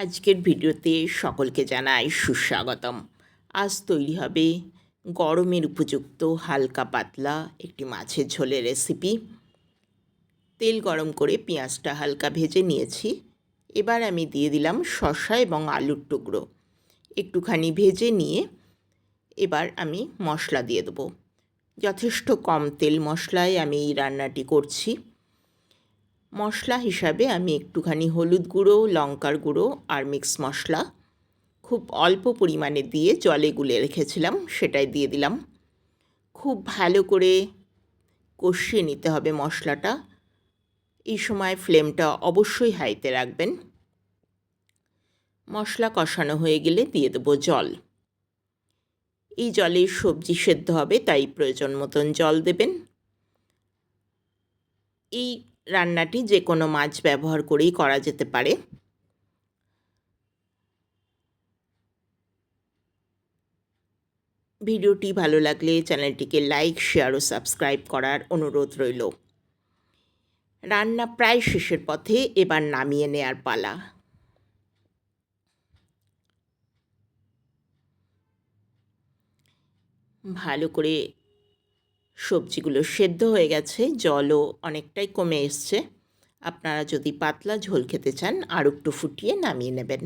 আজকের ভিডিওতে সকলকে জানাই সুস্বাগতম। আজ তৈরি হবে গরমের উপযুক্ত হালকা পাতলা একটি মাছের ঝোলের রেসিপি তেল গরম করে পেঁয়াজটা হালকা ভেজে নিয়েছি। এবার আমি দিয়ে দিলাম শসা এবং আলুর টুকরো। একটুখানি ভেজে নিয়ে এবার আমি মশলা দিয়ে দেবো। যথেষ্ট কম তেল মশলায় আমি এই রান্নাটি করছি। মশলা হিসাবে আমি একটুখানি হলুদ গুঁড়ো, লঙ্কার গুঁড়ো আর মিক্স মশলা। খুব অল্প পরিমাণে দিয়ে জলে গুলে রেখেছিলাম, সেটাই দিয়ে দিলাম। খুব ভালো করে কষিয়ে নিতে হবে মশলাটা। এই সময় ফ্লেমটা অবশ্যই হাইতে রাখবেন। মশলা কষানো হয়ে গেলে দিয়ে দেবো জল। এই জলে সবজি সেদ্ধ হবে, তাই প্রয়োজন মতন জল দেবেন। এই রান্নাটি যে কোনো মাছ ব্যবহার করেই করা যেতে পারে। ভিডিওটি ভালো লাগলে চ্যানেলটিকে লাইক, শেয়ার ও সাবস্ক্রাইব করার অনুরোধ রইল। রান্না প্রায় শেষের পথে এবার নামিয়ে নেয়ার পালা। ভালো করে সবজিগুলো সেদ্ধ হয়ে গেছে, জলও অনেকটাই কমে এসছে। আপনারা যদি পাতলা ঝোল খেতে চান, আর একটু ফুটিয়ে নামিয়ে নেবেন।